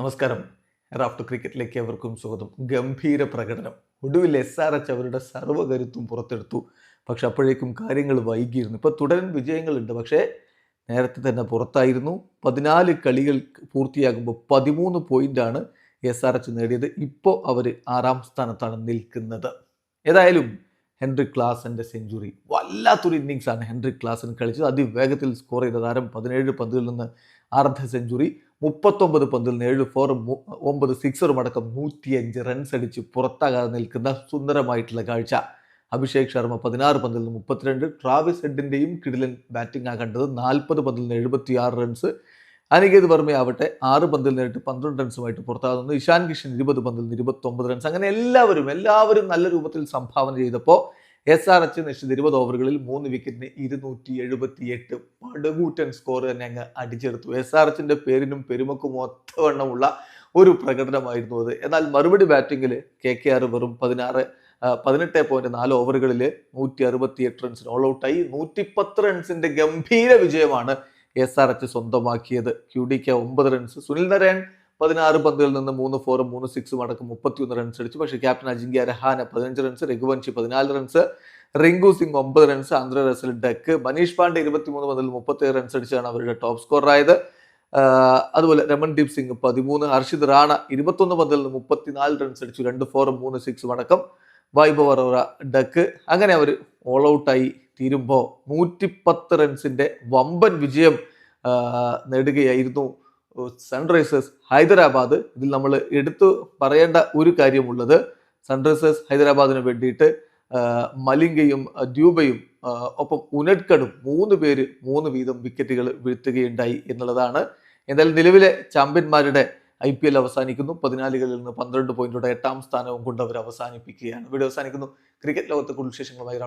നമസ്കാരം. റാഫ്റ്റർ ക്രിക്കറ്റിലേക്ക് എവർക്കും സ്വാഗതം. ഗംഭീര പ്രകടനം. ഒടുവിൽ എസ് ആർ എച്ച് അവരുടെ സർവകരുത്തും പുറത്തെടുത്തു. പക്ഷെ അപ്പോഴേക്കും കാര്യങ്ങൾ വൈകിയിരുന്നു. ഇപ്പോൾ തുടരൻ വിജയങ്ങളുണ്ട്. പക്ഷേ നേരത്തെ തന്നെ പുറത്തായിരുന്നു. പതിനാല് കളികൾ പൂർത്തിയാകുമ്പോൾ പതിമൂന്ന് പോയിന്റാണ് എസ് ആർ എച്ച് നേടിയത്. ഇപ്പോൾ അവർ ആറാം സ്ഥാനത്താണ് നിൽക്കുന്നത്. ഏതായാലും ഹെൻറി ക്ലാസിന്റെ സെഞ്ചുറി. വല്ലാത്തൊരു ഇന്നിങ്സാണ് ഹെൻറി ക്ലാസൻ കളിച്ചത്. അതിവേഗത്തിൽ സ്കോർ ചെയ്ത താരം പതിനേഴ് പന്തുകളിൽ നിന്ന് അർദ്ധ സെഞ്ചുറി. മുപ്പത്തൊമ്പത് പന്തിൽ നിന്ന് ഏഴ് ഫോറും ഒമ്പത് സിക്സറും അടക്കം നൂറ്റിയഞ്ച് റൺസ് അടിച്ച് പുറത്താകാതെ നിൽക്കുന്ന സുന്ദരമായിട്ടുള്ള കാഴ്ച. അഭിഷേക് ശർമ്മ പതിനാറ് പന്തിൽ നിന്ന് മുപ്പത്തിരണ്ട് ട്രാവിസ് ഹെഡിന്റെയും കിടിലൻ ബാറ്റിംഗ് ആ കണ്ടത് നാൽപ്പത് പന്തിൽ നിന്ന് എഴുപത്തി ആറ് റൺസ് അനികേത് വർമ്മയാവട്ടെ ആറ് പന്തിൽ നേരിട്ട് പന്ത്രണ്ട് റൺസുമായിട്ട് പുറത്താകുന്നു ഇഷാൻ കിഷൻ ഇരുപത് പന്തിൽ നിന്ന് ഇരുപത്തൊമ്പത് റൺസ് അങ്ങനെ എല്ലാവരും എല്ലാവരും നല്ല രൂപത്തിൽ സംഭാവന ചെയ്തപ്പോൾ എസ് ആർ എച്ച് നിശ്ചിത ഇരുപത് ഓവറുകളിൽ മൂന്ന് വിക്കറ്റിന് ഇരുന്നൂറ്റി എഴുപത്തി എട്ട് പടുകൂറ്റൻ സ്കോർ തന്നെ അങ്ങ് അടിച്ചെടുത്തു. എസ് ആർ എച്ചിന്റെ പേരിനും പെരുമക്കും ഒത്തവണ്ണമുള്ള ഒരു പ്രകടനമായിരുന്നു അത്. എന്നാൽ മറുപടി ബാറ്റിംഗിൽ കെ കെ ആർ വെറും പതിനാറ് പതിനെട്ട് പോയിന്റ് നാല് ഓവറുകളിൽ നൂറ്റി അറുപത്തി എട്ട് റൺസിന് ഓൾ ഔട്ടായി നൂറ്റിപ്പത്ത് റൺസിന്റെ ഗംഭീര വിജയമാണ് എസ് ആർ എച്ച് സ്വന്തമാക്കിയത്. ക്യു ഡി കെ ഒമ്പത് റൺസ് സുനിൽ നരയൻ പതിനാറ് പന്തുകളിൽ നിന്ന് മൂന്ന് ഫോറും മൂന്ന് സിക്സും അടക്കം മുപ്പത്തിയൊന്ന് റൺസ് അടിച്ചു. പക്ഷേ ക്യാപ്റ്റൻ അജിങ്ക്യ രഹാന പതിനഞ്ച് റൺസ് രഘുവൻഷി പതിനാല് റൺസ് റിങ്കു സിംഗ് ഒമ്പത് runs Andre Russell duck. Manish Pandey ഇരുപത്തിമൂന്ന് പന്തിൽ മുപ്പത്തേഴ് റൺസ് അടിച്ചാണ് അവരുടെ ടോപ്പ് സ്കോറായത് അതുപോലെ രമൺദീപ് സിംഗ് പതിമൂന്ന് ഹർഷിത് റാണ ഇരുപത്തൊന്ന് പന്തിൽ നിന്ന് മുപ്പത്തിനാല് റൺസ് അടിച്ചു. രണ്ട് ഫോറും മൂന്ന് സിക്സും അടക്കം വൈഭവ് അറോറ ഡക്ക്. അങ്ങനെ അവർ ഓൾ ഔട്ടായി തീരുമ്പോൾ നൂറ്റിപ്പത്ത് റൺസിന്റെ വമ്പൻ വിജയം നേടുകയായിരുന്നു. സൺറൈസേഴ്സ് ഹൈദരാബാദ്. ഇതിൽ നമ്മൾ എടുത്തു പറയേണ്ട ഒരു കാര്യമുള്ളത് സൺറൈസേഴ്സ് ഹൈദരാബാദിന് വേണ്ടിയിട്ട് മലിംഗയും ഡ്യൂബയും ഒപ്പം ഉനഡ്കടും മൂന്ന് പേര് മൂന്ന് വീതം വിക്കറ്റുകൾ വീഴ്ത്തുകയുണ്ടായി എന്നുള്ളതാണ്. എന്തായാലും നിലവിലെ ചാമ്പ്യന്മാരുടെ ഐ പി എൽ അവസാനിക്കുന്നു. പതിനാലുകളിൽ നിന്ന് പന്ത്രണ്ട് പോയിന്റോടെ എട്ടാം സ്ഥാനവും കൊണ്ട് അവർ അവസാനിപ്പിക്കുകയാണ്. വീഡിയോ അവസാനിക്കുന്നു. ക്രിക്കറ്റ് ലോകത്തെ കൂടുതൽ വിശേഷങ്ങളുമായി